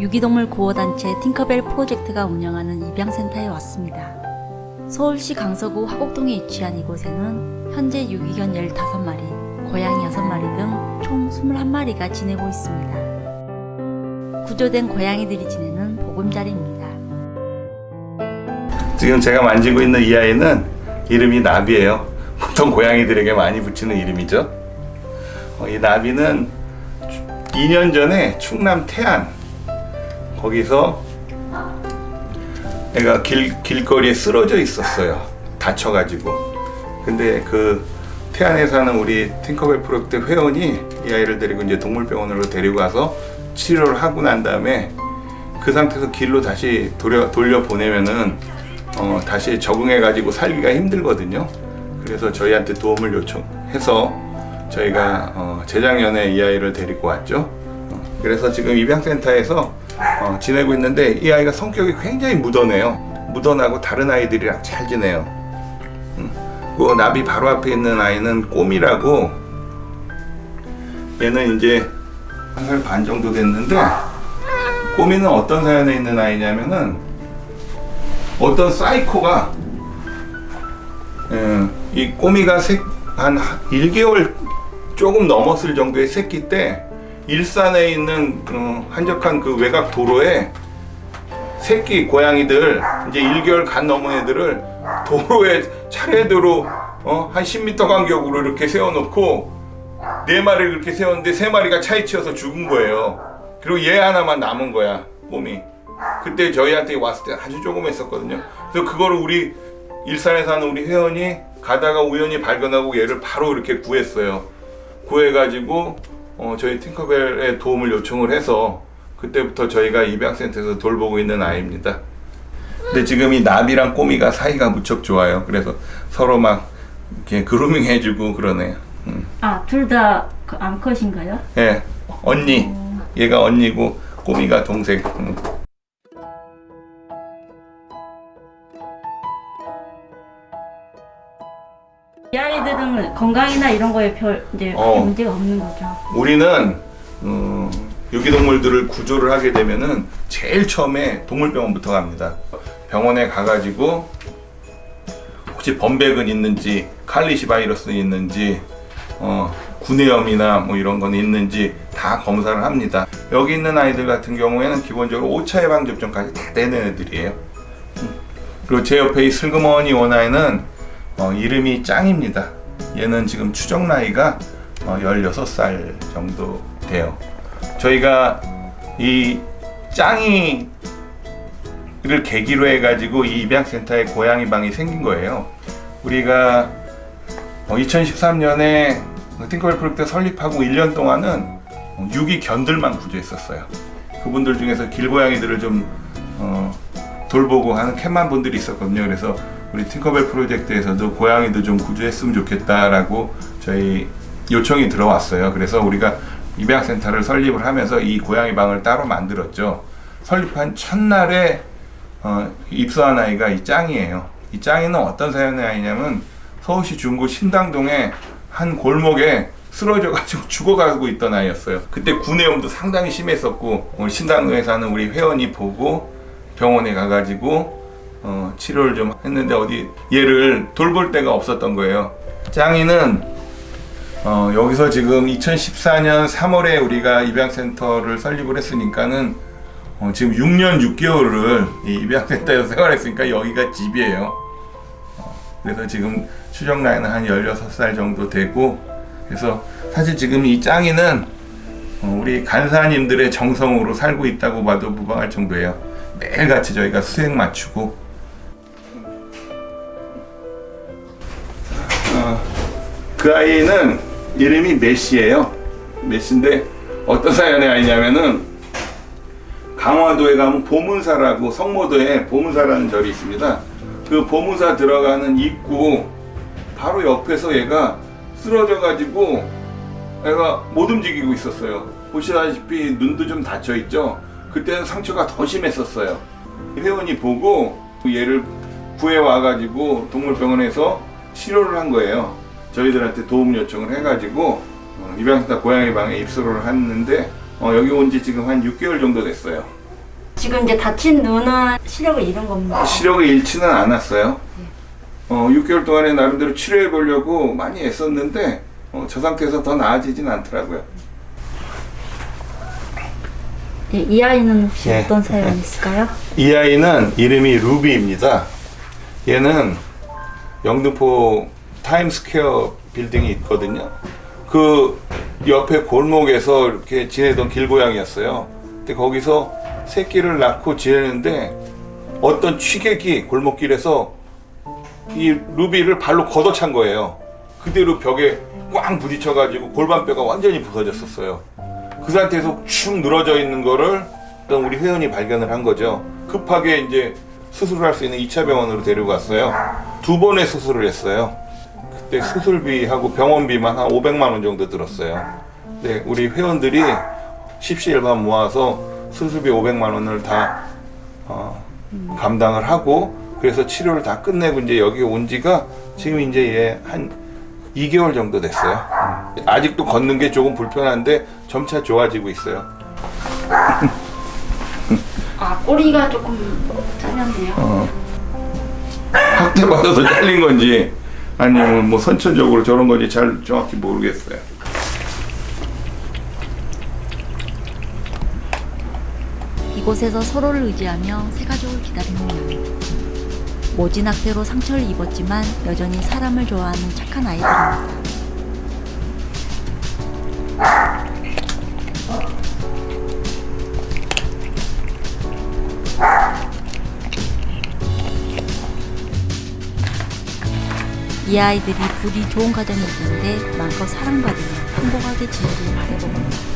유기동물 구호단체 팅커벨 프로젝트가 운영하는 입양센터에 왔습니다. 서울시 강서구 화곡동에 위치한 이곳에는 현재 유기견 15마리, 고양이 6마리 등 총 21마리가 지내고 있습니다. 구조된 고양이들이 지내는 보금자리입니다. 지금 제가 만지고 있는 이 아이는 이름이 나비예요. 보통 고양이들에게 많이 붙이는 이름이죠. 어, 이 나비는 2년 전에 충남 태안 거기서 애가 길, 길거리에 쓰러져 있었어요. 다쳐가지고. 근데 그 태안에 사는 우리 팅커벨 프로젝트 회원이 이 아이를 데리고 이제 동물병원으로 데리고 가서 치료를 하고 난 다음에 그 상태에서 길로 다시 돌려, 돌려 보내면은 어, 다시 적응해가지고 살기가 힘들거든요. 그래서 저희한테 도움을 요청해서 저희가 어, 재작년에 이 아이를 데리고 왔죠. 어, 그래서 지금 입양센터에서 어, 지내고 있는데 이 아이가 성격이 굉장히 무던해요. 무던하고 다른 아이들이랑 잘 지내요. 음, 그 나비 바로 앞에 있는 아이는 꼬미라고 얘는 이제 한 살 반 정도 됐는데 꼬미는 어떤 사연에 있는 아이냐면은 어떤 사이코가 예, 이 꼬미가 새, 한 1개월 조금 넘었을 정도의 새끼 때 일산에 있는 어, 한적한 그 외곽 도로에 새끼 고양이들 이제 1개월 간 넘은 애들을 도로에 차례대로 어, 한 10m 간격으로 이렇게 세워놓고 네 마리를 그렇게 세웠는데 세 마리가 차에 치여서 죽은 거예요. 그리고 얘 하나만 남은 거야, 몸이. 그때 저희한테 왔을 때 아주 조그맸었거든요. 그래서 그거를 우리 일산에 사는 우리 회원이 가다가 우연히 발견하고 얘를 바로 이렇게 구했어요. 구해가지고 어, 저희 팅커벨에 도움을 요청을 해서 그때부터 저희가 입양센터에서 돌보고 있는 아이입니다. 근데 지금 이 나비랑 꼬미가 사이가 무척 좋아요. 그래서 서로 막 이렇게 그루밍 해주고 그러네요. 음. 아, 둘 다 암컷인가요? 예, 언니. 얘가 언니고 꼬미가 동생. 음. 이 아이들은 건강이나 이런 거에 별 이제 어. 문제가 없는 거죠. 우리는 음, 유기동물들을 구조를 하게 되면은 제일 처음에 동물병원부터 갑니다. 병원에 가가지고 혹시 범백은 있는지 칼리시 바이러스 있는지 어, 구내염이나 뭐 이런 건 있는지 다 검사를 합니다. 여기 있는 아이들 같은 경우에는 기본적으로 5차 예방 접종까지 다 되는 애들이에요. 음. 그리고 제 옆에 이 슬그머니 원아이는 어, 이름이 짱입니다. 얘는 지금 추정 나이가 어, 16살 정도 돼요. 저희가 이 짱이를 계기로 해가지고 이 입양센터에 고양이 방이 생긴 거예요. 우리가 2013년에 팅커벨 프로젝트 설립하고 1년 동안은 어, 유기견들만 구조했었어요. 그분들 중에서 길고양이들을 좀 어, 돌보고 하는 캣만 분들이 있었거든요. 그래서 우리 팅커벨 프로젝트에서도 고양이도 좀 구조했으면 좋겠다라고 저희 요청이 들어왔어요. 그래서 우리가 입양센터를 설립을 하면서 이 고양이 방을 따로 만들었죠. 설립한 첫날에 어, 입소한 아이가 이 짱이에요. 이 짱이는 어떤 사연의 아이냐면 서울시 중구 신당동에 한 골목에 쓰러져가지고 죽어가고 있던 아이였어요. 그때 구내염도 상당히 심했었고 신당동에 사는 우리 회원이 보고 병원에 가가지고 어, 치료를 좀 했는데 어디 얘를 돌볼 데가 없었던 거예요. 짱이는 어, 여기서 지금 2014년 3월에 우리가 입양센터를 설립을 했으니까는 어, 지금 6년 6개월을 이 입양센터에서 생활했으니까 여기가 집이에요. 어, 그래서 지금 추정 나이는 한 16살 정도 되고 그래서 사실 지금 이 짱이는 어, 우리 간사님들의 정성으로 살고 있다고 봐도 무방할 정도예요. 매일같이 저희가 수액 맞추고 그 아이는 이름이 메시예요. 메시인데 어떤 사연의 아이냐면은 강화도에 가면 보문사라고 성모도에 보문사라는 절이 있습니다. 그 보문사 들어가는 입구 바로 옆에서 얘가 쓰러져 가지고 애가 못 움직이고 있었어요. 보시다시피 눈도 좀 닫혀 있죠. 그때는 상처가 더 심했었어요. 회원이 보고 얘를 구해 와가지고 동물병원에서 치료를 한 거예요. 저희들한테 도움 요청을 해가지고 어, 입양센터 고양이 방에 입소를 했는데 어, 여기 온 지 지금 한 6개월 정도 됐어요. 지금 이제 다친 눈은 시력을 잃은 겁니다. 시력을 잃지는 않았어요. 어, 6개월 동안에 나름대로 치료해 보려고 많이 애썼는데 어, 저 상태에서 더 나아지진 않더라고요. 예, 이 아이는 혹시 예. 어떤 사연이 있을까요? 이 아이는 이름이 루비입니다. 얘는 영등포 타임스퀘어 빌딩이 있거든요. 그 옆에 골목에서 이렇게 지내던 길고양이였어요. 근데 거기서 새끼를 낳고 지내는데 어떤 취객이 골목길에서 이 루비를 발로 걷어찬 거예요. 그대로 벽에 꽝 부딪혀가지고 골반뼈가 완전히 부서졌었어요. 그 상태에서 축 늘어져 있는 거를 어떤 우리 회원이 발견을 한 거죠. 급하게 이제 수술을 할 수 있는 2차 병원으로 데리고 갔어요. 두 번의 수술을 했어요. 그때 수술비하고 병원비만 한 500만 원 정도 들었어요. 네, 우리 회원들이 십시일반 모아서 수술비 500만 원을 다 어, 감당을 하고 그래서 치료를 다 끝내고 이제 여기 온 지가 지금 이제 얘한 2개월 정도 됐어요. 아직도 걷는 게 조금 불편한데 점차 좋아지고 있어요. 아 꼬리가 조금 잘렸네요. 어. 학대 받아서 잘린 건지 아니면 뭐 선천적으로 저런 건지 잘 정확히 모르겠어요. 이곳에서 서로를 의지하며 새 가족을 기다리는 양. 모진 학대로 상처를 입었지만 여전히 사람을 좋아하는 착한 아이들입니다. 이 아이들이 부디 좋은 가정이 있는데 마음껏 사랑받으며 행복하게 지내길 바라봅니다.